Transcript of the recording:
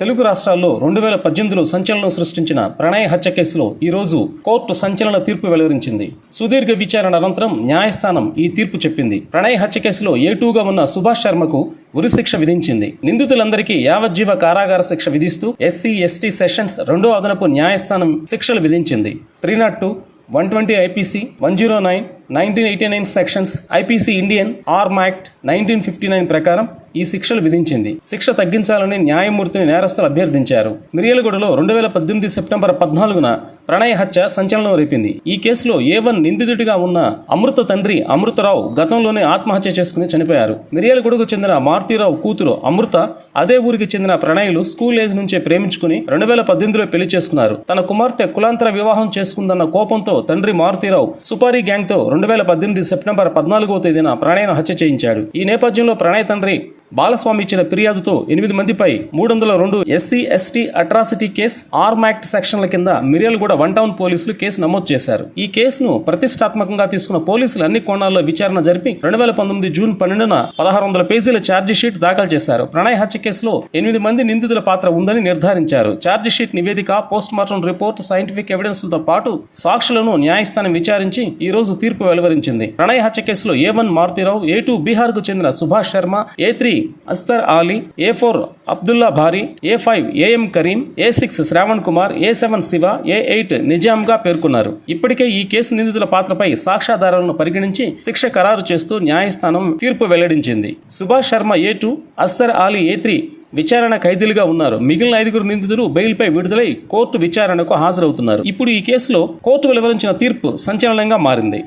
తెలుగు రాష్ట్రాల్లో రెండు వేల పద్దెనిమిదిలో సంచలనం సృష్టించిన ప్రణయ్ హత్య కేసులో ఈ రోజు కోర్టు సంచలన తీర్పు వెలువరించింది. సుదీర్ఘ విచారణ అనంతరం న్యాయస్థానం ఈ తీర్పు చెప్పింది. ప్రణయ్ హత్య కేసులో ఏటూగా ఉన్న సుభాష్ శర్మకు ఉరిశిక్ష విధించింది. నిందితులందరికీ యావజ్జీవ కారాగార శిక్ష విధిస్తూ ఎస్సీ ఎస్టీ సెషన్స్ రెండో అదనపు న్యాయస్థానం శిక్షలు విధించింది. Three not two one twenty IPC one zero nine nineteen eighty nine sections IPC Indian arm act nineteen fifty nine ప్రకారం ఈ శిక్షలు విధించింది. శిక్ష తగ్గించాలని న్యాయమూర్తిని నేరస్తులు అభ్యర్థించారు. మిరియలగూడలో రెండు వేల పద్దెనిమిది సెప్టెంబర్ పద్నాలుగున ప్రణయ్ హత్య సంచలనం రేపింది. ఈ కేసులో ఏ వన్ నిందితుడిగా ఉన్న అమృత తండ్రి అమృతరావు గతంలోనే ఆత్మహత్య చేసుకుని చనిపోయారు. మిరియలగూడకు చెందిన మారుతీరావు కూతురు అమృత అదే ఊరికి చెందిన ప్రణయులు స్కూల్ ఏజ్ నుంచే ప్రేమించుకుని రెండు వేల పద్దెనిమిదిలో పెళ్ళి చేసుకున్నారు. తన కుమార్తె కులాంతర వివాహం చేసుకుందన్న కోపంతో తండ్రి మారుతీరావు సుపారీ గ్యాంగ్తో రెండు వేల పద్దెనిమిది సెప్టెంబర్ పద్నాలుగో తేదీన ప్రణయ్ను హత్య చేయించాడు. ఈ నేపథ్యంలో ప్రణయ్ తండ్రి బాలస్వామి ఇచ్చిన ఫిర్యాదుతో ఎనిమిది మందిపై మూడు వందల రెండు SC ST atrocity case arm act సెక్షన్ల కింద మిర్యాలగూడ వన్ టౌన్ పోలీసులు కేసు నమోదు చేశారు. ఈ కేసును ప్రతిష్టాత్మకంగా తీసుకున్న పోలీసులు అన్ని కోణాల్లో విచారణ జరిపి రెండు వేల పంతొమ్మిది జూన్ పన్నెండున పదహారు వందల పేజీల ఛార్జీ షీట్ దాఖలు చేశారు. ప్రణయ్ హత్య కేసులో ఎనిమిది మంది నిందితుల పాత్ర ఉందని నిర్ధారించారు. ఛార్జీ షీట్ నివేదిక పోస్ట్ మార్టం రిపోర్ట్ సైంటిఫిక్ ఎవిడెన్స్లతో పాటు సాక్షులను న్యాయస్థానం విచారించి ఈ రోజు తీర్పు వెలువరించింది. ప్రణయ్ హత్య కేసులో A one Maruthi Rao A two బీహార్కు చెందిన Subhash Sharma A three Asghar Ali A four Abdullah Bari A five AM Karim A six Shravan Kumar A seven Shiva A eight నిజాంగా పేర్కొన్నారు. ఇప్పటికే ఈ కేసు నిందితుల పాత్రపై సాక్ష్యాధారాలను పరిగణించి శిక్ష ఖరారు చేస్తూ న్యాయస్థానం తీర్పు వెల్లడించింది. Subhash Sharma A two Asghar Ali A three విచారణ ఖైదీలుగా ఉన్నారు. మిగిలిన ఐదుగురు నిందితులు బెయిల్పై విడుదలై కోర్టు విచారణకు హాజరవుతున్నారు. ఇప్పుడు ఈ కేసులో కోర్టు వెలువరించిన తీర్పు సంచలనంగా మారింది.